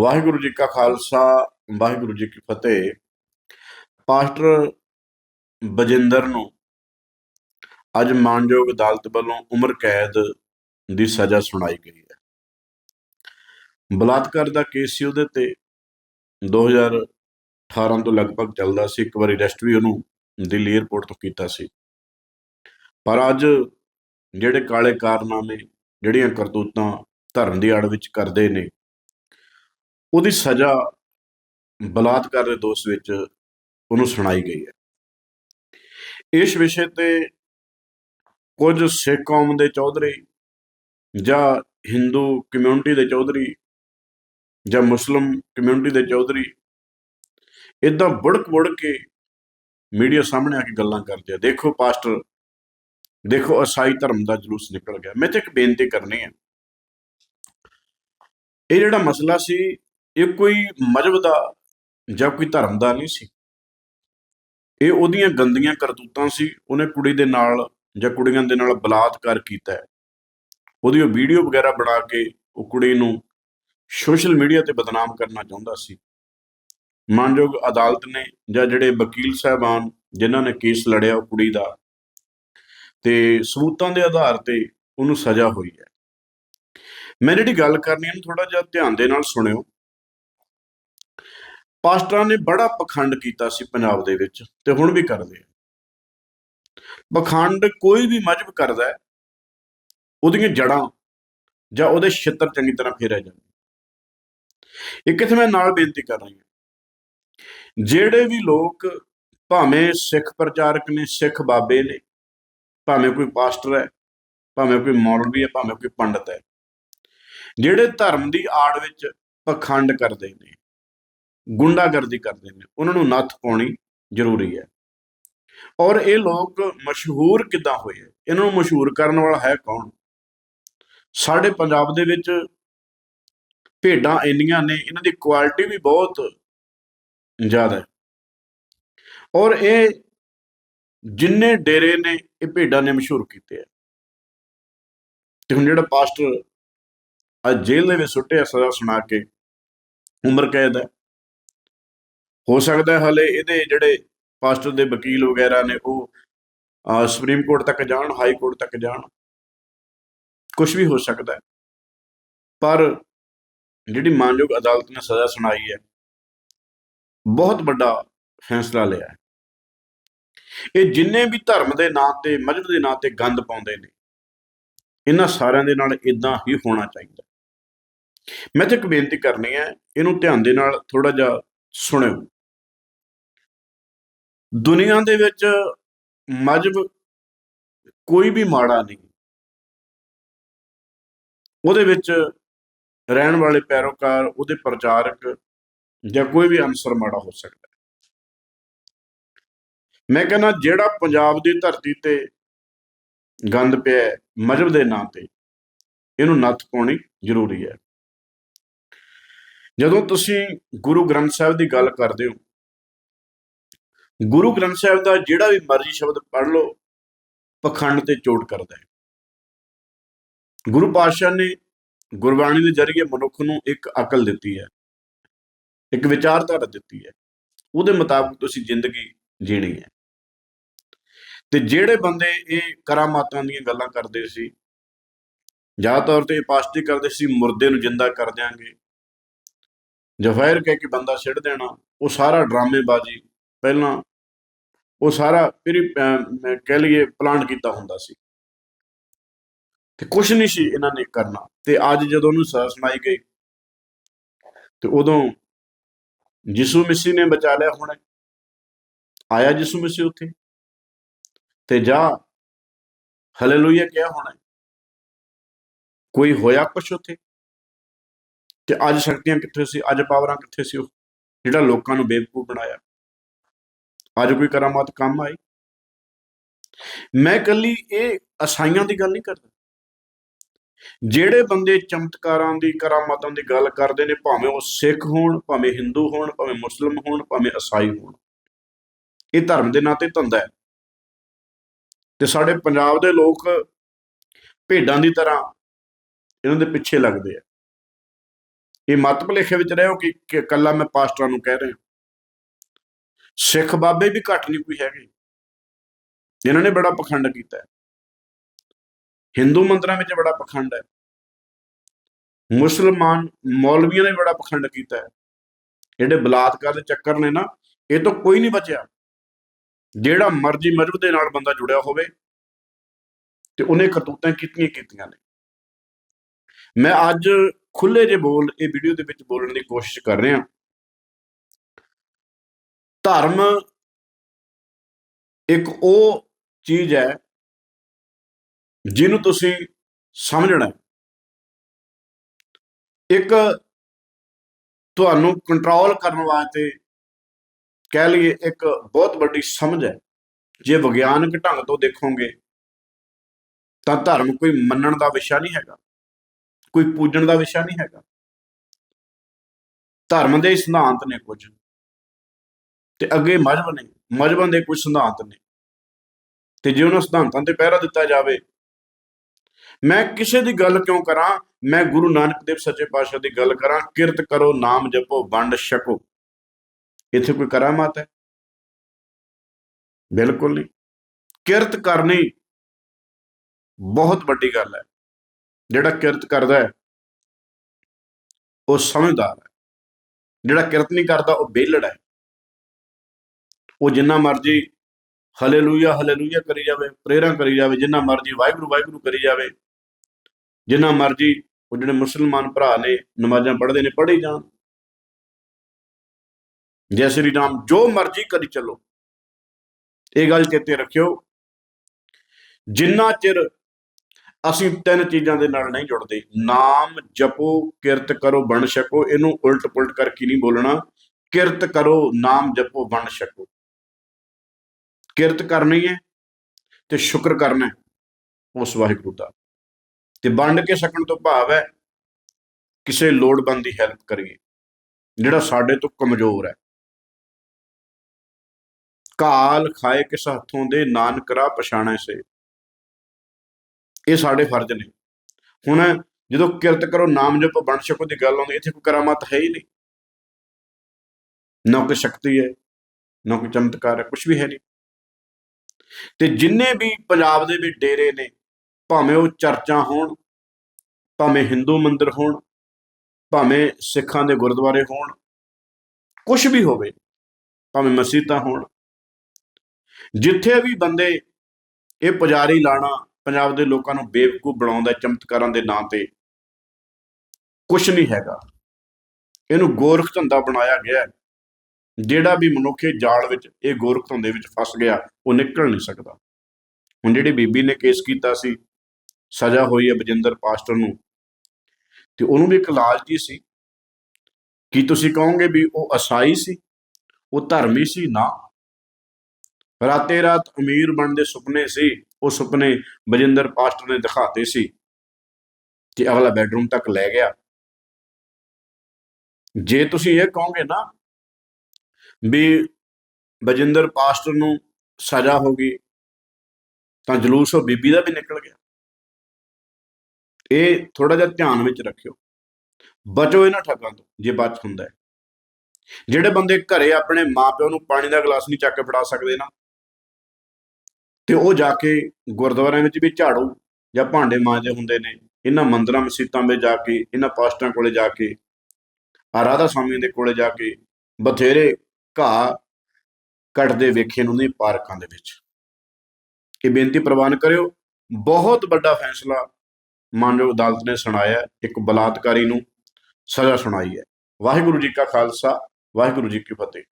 ਵਾਹਿਗੁਰੂ ਜੀ ਕਾ ਖਾਲਸਾ, ਵਾਹਿਗੁਰੂ ਜੀ ਕੀ ਫਤਿਹ। ਪਾਸਟਰ ਬਜਿੰਦਰ ਨੂੰ ਅੱਜ ਮਾਨਯੋਗ ਅਦਾਲਤ ਵੱਲੋਂ ਉਮਰ ਕੈਦ ਦੀ ਸਜ਼ਾ ਸੁਣਾਈ ਗਈ ਹੈ। ਬਲਾਤਕਾਰ ਦਾ ਕੇਸ ਸੀ ਉਹਦੇ ਤੇ। 2018 ਤੋਂ ਲਗਭਗ ਚੱਲਦਾ ਸੀ, ਇੱਕ ਵਾਰੀ ਅਰੈਸਟ ਵੀ ਉਹਨੂੰ ਦਿੱਲੀ 에ਅਰਪੋਰਟ ਤੋਂ ਕੀਤਾ ਸੀ। ਪਰ ਅੱਜ ਜਿਹੜੇ ਕਾਲੇ ਕਾਰਨਾਮੇ, ਜਿਹੜੀਆਂ ਕਰਤੂਤਾਂ ਧਰਮ ਦੀ ਆੜ ਵਿੱਚ ਕਰਦੇ ਨੇ ਉਹਦੀ ਸਜ਼ਾ ਬਲਾਤਕਾਰ ਦੇ ਦੋਸ਼ ਵਿੱਚ ਉਹਨੂੰ ਸੁਣਾਈ ਗਈ ਹੈ। ਇਸ ਵਿਸ਼ੇ ਤੇ ਕੁਝ ਸਿੱਖ ਕੌਮ ਦੇ ਚੌਧਰੀ ਜਾਂ ਹਿੰਦੂ ਕਮਿਊਨਿਟੀ ਦੇ ਚੌਧਰੀ ਜਾਂ ਮੁਸਲਮ ਕਮਿਊਨਿਟੀ ਦੇ ਚੌਧਰੀ ਇਦਾਂ ਬੁੜਕ ਬੁੜਕ ਕੇ ਮੀਡੀਆ ਸਾਹਮਣੇ ਆ ਕੇ ਗੱਲਾਂ ਕਰਦੇ ਆ। ਦੇਖੋ ਪਾਸਟਰ, ਦੇਖੋ ਅਸਾਈ ਧਰਮ ਦਾ ਜਲੂਸ ਨਿਕਲ ਗਿਆ। ਮੈਂ ਤੇ ਇੱਕ ਬੇਨਤੀ ਕਰਨੀ ਹੈ। ਇਹ ਜਿਹੜਾ ਮਸਲਾ ਸੀ ਇਹ ਕੋਈ ਮਜਬ ਦਾ ਜਾਂ ਕੋਈ ਧਰਮ ਦਾ ਨਹੀਂ ਸੀ। ਇਹ ਉਹਦੀਆਂ ਗੰਦੀਆਂ ਕਰਤੂਤਾਂ ਸੀ। ਉਹਨੇ ਕੁੜੀ ਦੇ ਨਾਲ ਜਾਂ ਕੁੜੀਆਂ ਦੇ ਨਾਲ ਬਲਾਤਕਾਰ ਕੀਤਾ ਹੈ। ਉਹਦੀ ਉਹ ਵੀਡੀਓ ਵਗੈਰਾ ਬਣਾ ਕੇ ਉਹ ਕੁੜੀ ਨੂੰ ਸੋਸ਼ਲ ਮੀਡੀਆ ਤੇ ਬਦਨਾਮ ਕਰਨਾ ਚਾਹੁੰਦਾ ਸੀ। ਮਾਨਯੋਗ ਅਦਾਲਤ ਨੇ ਜਾਂ ਜਿਹੜੇ ਵਕੀਲ ਸਾਹਿਬਾਨ ਜਿਨ੍ਹਾਂ ਨੇ ਕੇਸ ਲੜਿਆ ਉਹ ਕੁੜੀ ਦਾ, ਤੇ ਸਬੂਤਾਂ ਦੇ ਆਧਾਰ ਤੇ ਉਹਨੂੰ ਸਜ਼ਾ ਹੋਈ ਹੈ। ਮੈਂ ਜਿਹੜੀ ਗੱਲ ਕਰਨੀ ਹੈ ਥੋੜਾ ਜਿਹਾ ਧਿਆਨ ਦੇ ਨਾਲ ਸੁਣਿਓ। ਪਾਸਟਰਾਂ ਨੇ ਬੜਾ ਪਖੰਡ ਕੀਤਾ ਸੀ ਪੰਜਾਬ ਦੇ ਵਿੱਚ ਤੇ ਹੁਣ ਵੀ ਕਰਦੇ ਆ। ਪਖੰਡ ਕੋਈ ਵੀ ਮਜਬ ਕਰਦਾ ਹੈ, ਉਹਦੀਆਂ ਜੜਾਂ ਜਾਂ ਉਹਦੇ ਛਿੱਤਰ ਚੰਗੀ ਤਰ੍ਹਾਂ ਫੇਰਿਆ ਜਾਂਦਾ ਇੱਕ ਕਿਥੇ ਮੈਂ ਨਾਲ ਬੇਨਤੀ ਕਰ ਰਹੀ ਹਾਂ। ਜਿਹੜੇ ਵੀ ਲੋਕ ਭਾਵੇਂ ਸਿੱਖ ਪ੍ਰਚਾਰਕ ਨੇ, ਸਿੱਖ ਬਾਬੇ ਨੇ, ਭਾਵੇਂ ਕੋਈ ਪਾਸਟਰ ਹੈ, ਭਾਵੇਂ ਕੋਈ ਮੌਲਵੀ ਹੈ, ਭਾਵੇਂ ਕੋਈ ਪੰਡਤ ਹੈ, ਜਿਹੜੇ ਧਰਮ ਦੀ ਆੜ ਵਿੱਚ ਪਖੰਡ ਕਰਦੇ ਨੇ ਗੁੰਡਾਗਰਦੀ ਕਰਦੇ ਨੇ, ਉਹਨਾਂ ਨੂੰ ਨੱਥ ਪਾਉਣੀ ਜ਼ਰੂਰੀ ਹੈ। ਔਰ ਇਹ ਲੋਕ ਮਸ਼ਹੂਰ ਕਿੱਦਾਂ ਹੋਏ ਇਹਨਾਂ ਨੂੰ ਮਸ਼ਹੂਰ ਕਰਨ ਵਾਲਾ ਹੈ ਕੌਣ? ਸਾਡੇ ਪੰਜਾਬ ਦੇ ਵਿੱਚ ਭੇਡਾਂ ਇੰਨੀਆਂ ਨੇ, ਇਹਨਾਂ ਦੀ ਕੁਆਲਿਟੀ ਵੀ ਬਹੁਤ ਜ਼ਿਆਦਾ ਹੈ। ਔਰ ਇਹ ਜਿੰਨੇ ਡੇਰੇ ਨੇ, ਇਹ ਭੇਡਾਂ ਨੇ ਮਸ਼ਹੂਰ ਕੀਤੇ ਆ। ਤੇ ਹੁਣ ਜਿਹੜਾ ਪਾਸਟਰ ਅੱਜ ਜੇਲ੍ਹ ਦੇ ਵਿੱਚ ਸੁੱਟਿਆ, ਸਜ਼ਾ ਸੁਣਾ ਕੇ ਉਮਰ ਕੈਦ ਹੈ। ਹੋ ਸਕਦਾ ਹੈ, ਹਲੇ ਇਹਦੇ ਜਿਹੜੇ ਪਾਸਟਰ ਦੇ ਵਕੀਲ ਵਗੈਰਾ ਨੇ ਉਹ ਸੁਪਰੀਮ ਕੋਰਟ ਤੱਕ ਜਾਣ ਹਾਈ ਕੋਰਟ ਤੱਕ ਜਾਣ ਕੁਝ ਵੀ ਹੋ ਸਕਦਾ ਹੈ। ਪਰ ਜਿਹੜੀ ਮਾਨਯੋਗ ਅਦਾਲਤ ਨੇ ਸਜ਼ਾ ਸੁਣਾਈ ਹੈ, ਬਹੁਤ ਵੱਡਾ ਫੈਸਲਾ ਲਿਆ ਹੈ। ਇਹ ਜਿੰਨੇ ਵੀ ਧਰਮ ਦੇ ਨਾਂ ਤੇ, ਮਜ਼ਹਬ ਦੇ ਨਾਂ ਤੇ ਗੰਦ ਪਾਉਂਦੇ ਨੇ, ਇਹਨਾਂ ਸਾਰਿਆਂ ਦੇ ਨਾਲ ਇਦਾਂ ਹੀ ਹੋਣਾ ਚਾਹੀਦਾ ਮੈਂ ਤੇ ਇੱਕ ਬੇਨਤੀ ਕਰਨੀ ਹੈ, ਇਹਨੂੰ ਧਿਆਨ ਦੇ ਨਾਲ ਥੋੜਾ ਜਿਹਾ ਸੁਣਿਓ। ਦੁਨੀਆ ਦੇ ਵਿੱਚ ਮਜਬ ਕੋਈ ਵੀ ਮਾੜਾ ਨਹੀਂ। ਉਹਦੇ ਵਿੱਚ ਰਹਿਣ ਵਾਲੇ ਪੈਰੋਕਾਰ, ਉਹਦੇ ਪ੍ਰਚਾਰਕ ਜਾਂ ਕੋਈ ਵੀ ਅਨਸਰ ਮਾੜਾ ਹੋ ਸਕਦਾ ਮੈਂ ਕਹਿੰਦਾ, ਜਿਹੜਾ ਪੰਜਾਬ ਦੀ ਧਰਤੀ ਤੇ ਗੰਦ ਪਿਆ ਹੈ, ਮਜਬ ਦੇ ਨਾਂ ਤੇ, ਇਹਨੂੰ ਨੱਥ ਪਾਉਣੀ ਜ਼ਰੂਰੀ ਹੈ। ਜਦੋਂ ਤੁਸੀਂ ਗੁਰੂ ਗ੍ਰੰਥ ਸਾਹਿਬ ਦੀ ਗੱਲ ਕਰਦੇ ਹੋ, ਗੁਰੂ ਗ੍ਰੰਥ ਸਾਹਿਬ ਦਾ ਜਿਹੜਾ ਵੀ ਮਰਜ਼ੀ ਸ਼ਬਦ ਪੜ੍ਹ ਲਓ, ਪਖੰਡ ਤੇ ਚੋਟ ਕਰਦਾ ਹੈ। ਗੁਰੂ ਪਾਤਸ਼ਾਹ ਨੇ ਗੁਰਬਾਣੀ ਦੇ ਜ਼ਰੀਏ ਮਨੁੱਖ ਨੂੰ ਇੱਕ ਅਕਲ ਦਿੱਤੀ ਹੈ, ਇੱਕ ਵਿਚਾਰਧਾਰਾ ਦਿੱਤੀ ਹੈ। ਉਹਦੇ ਮੁਤਾਬਕ ਤੁਸੀਂ ਜ਼ਿੰਦਗੀ ਜੀਣੀ ਹੈ। ਤੇ ਜਿਹੜੇ ਬੰਦੇ ਇਹ ਕਰਾਮਾਤਾਂ ਦੀਆਂ ਗੱਲਾਂ ਕਰਦੇ ਸੀ ਜ਼ਿਆਦਾ ਤੌਰ ਤੇ ਪਾਸਟੀ ਕਰਦੇ ਸੀ, ਮੁਰਦੇ ਨੂੰ ਜਿੰਦਾ ਕਰ ਦਿਆਂਗੇ। ਜ਼ਫਾਇਰ ਕਹਿ ਕੇ ਬੰਦਾ ਛੱਡ ਦੇਣਾ, ਉਹ ਸਾਰਾ ਡਰਾਮੇਬਾਜ਼ੀ ਪਹਿਲਾਂ ਉਹ ਸਾਰਾ ਫਿਰ ਕਹਿ ਲਈਏ ਪਲਾਨ ਕੀਤਾ ਹੁੰਦਾ ਸੀ। ਤੇ ਕੁਝ ਨਹੀਂ ਸੀ ਇਹਨਾਂ ਨੇ ਕਰਨਾ। ਤੇ ਅੱਜ ਜਦੋਂ ਉਹਨੂੰ ਸਜ਼ਾ ਸੁਣਾਈ ਗਈ, ਤੇ ਉਦੋਂ ਯਿਸੂ ਮਸੀਹ ਨੇ ਬਚਾ ਲਿਆ ਹੁਣ, ਆਇਆ ਯਿਸੂ ਮਸੀਹ ਉੱਥੇ। ਤੇ ਜਾ ਹਲੇਲੂਇਆ ਕਿਹਾ ਹੋਣਾ, ਕੋਈ ਹੋਇਆ ਕੁਛ ਉੱਥੇ? ਤੇ ਅੱਜ ਸ਼ਕਤੀਆਂ ਕਿੱਥੇ ਸੀ? ਅੱਜ ਪਾਵਰਾਂ ਕਿੱਥੇ ਸੀ ਉਹ? ਜਿਹੜਾ ਲੋਕਾਂ ਨੂੰ ਬੇਵਕੂਫ ਬਣਾਇਆ। ਅੱਜ ਕੋਈ ਕਰਾਮਾਤ ਕੰਮ ਆਈ? ਮੈਂ ਕੱਲੀ ਇਹ ਅਸਾਈਆਂ ਦੀ ਗੱਲ ਨਹੀਂ ਕਰਦਾ। ਜਿਹੜੇ ਬੰਦੇ ਚਮਤਕਾਰਾਂ ਦੀ, ਕਰਾਮਾਤਾਂ ਦੀ ਗੱਲ ਕਰਦੇ ਨੇ, ਭਾਵੇਂ ਉਹ ਸਿੱਖ ਹੋਣ, ਭਾਵੇਂ ਹਿੰਦੂ ਹੋਣ, ਭਾਵੇਂ ਮੁਸਲਮ ਹੋਣ, ਭਾਵੇਂ ਈਸਾਈ ਹੋਣ। ਇਹ ਧਰਮ ਦੇ ਨਾਂ ਤੇ ਧੰਦਾ ਹੈ। ਤੇ ਸਾਡੇ ਪੰਜਾਬ ਦੇ ਲੋਕ ਭੇਡਾਂ ਦੀ ਤਰ੍ਹਾਂ ਇਹਨਾਂ ਦੇ ਪਿੱਛੇ ਲੱਗਦੇ ਆ। ਇਹ ਮਤ ਭੁਲੇਖੇ ਵਿੱਚ ਰਹੋ ਕਿ ਕਿ ਕੱਲਾ ਮੈਂ ਪਾਸਟਰਾਂ ਨੂੰ ਕਹਿ ਰਿਹਾ। ਸਿੱਖ ਬਾਬੇ ਵੀ ਘੱਟ ਨਹੀਂ ਕੋਈ ਹੈਗੇ। ਇਹਨਾਂ ਨੇ ਬੜਾ ਪਖੰਡ ਕੀਤਾ ਹੈ। ਹਿੰਦੂ ਮੰਦਰਾਂ ਵਿੱਚ ਬੜਾ ਪਖੰਡ ਹੈ। ਮੁਸਲਮਾਨ ਮੌਲਵੀਆਂ ਨੇ ਬੜਾ ਪਖੰਡ ਕੀਤਾ ਹੈ। ਜਿਹੜੇ ਬਲਾਤਕਾਰ ਦੇ ਚੱਕਰ ਨੇ ਨਾ, ਇਹ ਤੋਂ ਕੋਈ ਨਹੀਂ ਬਚਿਆ। ਜਿਹੜਾ ਮਰਜ਼ੀ ਮਜਹਬ ਦੇ ਨਾਲ ਬੰਦਾ ਜੁੜਿਆ ਹੋਵੇ, ਤੇ ਉਹਨੇ ਕਰਤੂਤਾਂ ਕੀਤੀਆਂ ਕੀਤੀਆਂ ਨੇ। ਮੈਂ ਅੱਜ ਖੁੱਲੇ ਜੇ ਬੋਲ, ਇਹ ਵੀਡੀਓ ਦੇ ਵਿੱਚ ਬੋਲਣ ਦੀ ਕੋਸ਼ਿਸ਼ ਕਰ ਰਹੇ ਹਾਂ। ਧਰਮ ਇੱਕ ਉਹ ਚੀਜ਼ ਹੈ, ਜਿਹਨੂੰ ਤੁਸੀਂ ਸਮਝਣਾ ਇੱਕ ਤੁਹਾਨੂੰ ਕੰਟਰੋਲ ਕਰਨ ਵਾਸਤੇ ਕਹਿ ਲਈਏ ਇੱਕ ਬਹੁਤ ਵੱਡੀ ਸਮਝ ਹੈ। ਜੇ ਵਿਗਿਆਨਕ ਢੰਗ ਤੋਂ ਦੇਖੋਗੇ, ਤਾਂ ਧਰਮ ਕੋਈ ਮੰਨਣ ਦਾ ਵਿਸ਼ਾ ਨਹੀਂ ਹੈਗਾ। ਕੋਈ ਪੂਜਣ ਦਾ ਵਿਸ਼ਾ ਨਹੀਂ ਹੈਗਾ। ਧਰਮ ਦੇ ਸਿਧਾਂਤ ਨੇ ਕੁਝ। ਤੇ ਅੱਗੇ ਮਜਹਬ ਨੇ, ਮਜਹਬਾਂ ਦੇ ਕੁਝ ਸਿਧਾਂਤ ਨੇ। ਤੇ ਜੇ ਉਹਨਾਂ ਸਿਧਾਂਤਾਂ ਤੇ ਪਹਿਰਾ ਦਿੱਤਾ ਜਾਵੇ, ਮੈਂ ਕਿਸੇ ਦੀ ਗੱਲ ਕਿਉਂ ਕਰਾਂ? ਮੈਂ ਗੁਰੂ ਨਾਨਕ ਦੇਵ ਸੱਚੇ ਪਾਤਸ਼ਾਹ ਦੀ ਗੱਲ ਕਰਾਂ, ਕਿਰਤ ਕਰੋ, ਨਾਮ ਜਪੋ, ਵੰਡ ਛਕੋ। ਇੱਥੇ ਕੋਈ ਕਰਾਮਾਤ ਹੈ? ਬਿਲਕੁਲ ਨਹੀਂ। ਕਿਰਤ ਕਰਨੀ ਬਹੁਤ ਵੱਡੀ ਗੱਲ ਹੈ। ਜਿਹੜਾ ਕਿਰਤ ਕਰਦਾ ਹੈ, ਉਹ ਸਮਝਦਾਰ ਹੈ। ਜਿਹੜਾ ਕਿਰਤ ਨਹੀਂ ਕਰਦਾ, ਉਹ ਬੇਲੜ ਹੈ। ਉਹ ਜਿੰਨਾ ਮਰਜ਼ੀ ਹਲੇਲੂਇਆ ਹਲੇਲੂਇਆ ਕਰੀ ਜਾਵੇ ਪ੍ਰੇਰਾਂ ਕਰੀ ਜਾਵੇ, ਜਿੰਨਾ ਮਰਜ਼ੀ ਵਾਹਿਗੁਰੂ ਵਾਹਿਗੁਰੂ ਕਰੀ ਜਾਵੇ, ਜਿੰਨਾ ਮਰਜ਼ੀ ਉਹ ਜਿਹੜੇ ਮੁਸਲਮਾਨ ਭਰਾ ਨੇ, ਨਮਾਜ਼ਾਂ ਪੜ੍ਹਦੇ ਨੇ, ਪੜ੍ਹੀ ਜਾਣ। ਜੈ ਸ੍ਰੀ ਰਾਮ, ਜੋ ਮਰਜ਼ੀ ਕਰੀ ਚੱਲੋ। ਇਹ ਗੱਲ ਚੇਤੇ ਰੱਖਿਓ। ਜਿੰਨਾ ਚਿਰ ਅਸੀਂ ਤਿੰਨ ਚੀਜ਼ਾਂ ਦੇ ਨਾਲ ਨਹੀਂ ਜੁੜਦੇ। ਨਾਮ ਜਪੋ, ਕਿਰਤ ਕਰੋ ਬਣ ਛਕੋ। ਇਹਨੂੰ ਉਲਟ ਪੁਲਟ ਕਰਕੇ ਨਹੀਂ ਬੋਲਣਾ। ਕਿਰਤ ਕਰੋ, ਨਾਮ ਜਪੋ ਬਣ ਛਕੋ। ਕਿਰਤ ਕਰਨੀ ਹੈ ਤੇ ਸ਼ੁਕਰ ਕਰਨਾ ਉਸ ਵਾਹਿਗੁਰੂ ਦਾ। ਤੇ ਵੰਡ ਕੇ ਸਕਣ ਤੋਂ ਭਾਵ ਹੈ ਕਿਸੇ ਲੋੜਵੰਦ ਦੀ ਹੈਲਪ ਕਰੀਏ, ਜਿਹੜਾ ਸਾਡੇ ਤੋਂ ਕਮਜ਼ੋਰ ਹੈ। ਕਾਲ ਖਾਏ ਕਿਸ ਹੱਥੋਂ ਦੇ, ਨਾਨਕ ਰਾਹ ਪਛਾਣੈ ਸੇ ਇਹ ਸਾਡੇ ਫਰਜ਼ ਨੇ। ਹੁਣ ਜਦੋਂ ਕਿਰਤ ਕਰੋ, ਨਾਮ ਜਪ ਬਣ ਛਕੋ ਦੀ ਗੱਲ ਆਉਂਦੀ, ਇੱਥੇ ਕੋਈ ਕਰਾਮਾਤ ਹੈ ਹੀ ਨਹੀਂ। ਨਾ ਕੋਈ ਸ਼ਕਤੀ ਹੈ, ਨਾ ਕੋਈ ਚਮਤਕਾਰ ਹੈ ਕੁਝ ਵੀ ਹੈ ਨਹੀਂ। ਤੇ ਜਿੰਨੇ ਵੀ ਪੰਜਾਬ ਦੇ ਵਿੱਚ ਡੇਰੇ ਨੇ, ਭਾਵੇਂ ਉਹ ਚਰਚਾਂ ਹੋਣ, ਭਾਵੇਂ ਹਿੰਦੂ ਮੰਦਿਰ ਹੋਣ, ਭਾਵੇਂ ਸਿੱਖਾਂ ਦੇ ਗੁਰਦੁਆਰੇ ਹੋਣ ਕੁਝ ਵੀ ਹੋਵੇ, ਭਾਵੇਂ ਮਸਜਿਦਾਂ ਹੋਣ, ਜਿੱਥੇ ਵੀ ਬੰਦੇ ਇਹ ਪੁਜਾਰੀ ਲਾਣਾ ਪੰਜਾਬ ਦੇ ਲੋਕਾਂ ਨੂੰ ਬੇਵਕੂਫ ਬਣਾਉਂਦਾ ਚਮਤਕਾਰਾਂ ਦੇ ਨਾਂ ਤੇ ਕੁਝ ਨਹੀਂ ਹੈਗਾ। ਇਹਨੂੰ ਗੋਰਖ ਧੰਦਾ ਬਣਾਇਆ ਗਿਆ ਜਿਹੜਾ ਵੀ ਮਨੁੱਖੇ ਜਾਲ ਵਿੱਚ ਇਹ ਗੋਰਖ ਧੰਦੇ ਵਿੱਚ ਫਸ ਗਿਆ, ਉਹ ਨਿਕਲ ਨਹੀਂ ਸਕਦਾ। ਹੁਣ ਜਿਹੜੀ ਬੀਬੀ ਨੇ ਕੇਸ ਕੀਤਾ ਸੀ, ਸਜ਼ਾ ਹੋਈ ਹੈ ਬਜਿੰਦਰ ਪਾਸਟਰ ਨੂੰ, ਤੇ ਉਹਨੂੰ ਵੀ ਇੱਕ ਲਾਲਚੀ ਸੀ। ਕੀ ਤੁਸੀਂ ਕਹੋਗੇ ਵੀ ਉਹ ਅਸਾਈ ਸੀ? ਉਹ ਧਰਮੀ ਸੀ ਨਾ? ਰਾਤੇ ਰਾਤ ਅਮੀਰ ਬਣਨ ਦੇ ਸੁਪਨੇ ਸੀ। ਉਹ ਸੁਪਨੇ ਬਜਿੰਦਰ ਪਾਸਟਰ ਨੇ ਦਿਖਾਤੇ ਸੀ ਕਿ ਅਗਲਾ ਬੈਡਰੂਮ ਤੱਕ ਲੈ ਗਿਆ। ਜੇ ਤੁਸੀਂ ਇਹ ਕਹੋਗੇ ਨਾ ਵੀ ਬਜਿੰਦਰ ਪਾਸਟਰ ਨੂੰ ਸਜ਼ਾ ਹੋ ਗਈ, ਤਾਂ ਜਲੂਸ ਉਹ ਬੀਬੀ ਦਾ ਵੀ ਨਿਕਲ ਗਿਆ। ਇਹ ਥੋੜਾ ਜਿਹਾ ਧਿਆਨ ਵਿੱਚ ਰੱਖਿਓ। ਬਚੋ ਇਹਨਾਂ ਠੱਗਾਂ ਤੋਂ, ਜੇ ਬਚ ਹੁੰਦਾ ਹੈ। ਜਿਹੜੇ ਬੰਦੇ ਘਰੇ ਆਪਣੇ ਮਾਪਿਓ ਨੂੰ ਪਾਣੀ ਦਾ ਗਲਾਸ ਨਹੀਂ ਚੱਕ ਕੇ ਫੜਾ ਸਕਦੇ ਨਾ ਤੇ ਉਹ ਜਾ ਕੇ ਗੁਰਦੁਆਰਿਆਂ ਵਿੱਚ ਵੀ ਝਾੜੂ ਜਾਂ ਭਾਂਡੇ ਮਾਂਜੇ ਹੁੰਦੇ ਨੇ, ਇਹਨਾਂ ਮੰਦਰਾਂ ਮਸੀਤਾਂ ਵਿੱਚ ਜਾ ਕੇ, ਇਹਨਾਂ ਪਾਸਟਰਾਂ ਕੋਲੇ ਜਾ ਕੇ ਆ ਰਾਧਾ ਸਵਾਮੀ ਦੇ ਕੋਲੇ ਜਾ ਕੇ ਬਥੇਰੇ ਘਾਹ ਕੱਟਦੇ ਵੇਖੇ ਨੂੰ ਨਹੀਂ ਪਾਰਕਾਂ ਦੇ ਵਿੱਚ। ਇਹ ਬੇਨਤੀ ਪ੍ਰਵਾਨ ਕਰਿਓ, ਬਹੁਤ ਵੱਡਾ ਫੈਸਲਾ ਮਾਨਯੋਗ ਅਦਾਲਤ ਨੇ ਸੁਣਾਇਆ, ਇੱਕ ਬਲਾਤਕਾਰੀ ਨੂੰ ਸਜ਼ਾ ਸੁਣਾਈ ਹੈ। ਵਾਹਿਗੁਰੂ ਜੀ ਕਾ ਖਾਲਸਾ, ਵਾਹਿਗੁਰੂ ਜੀ ਕੀ ਫਤਿਹ।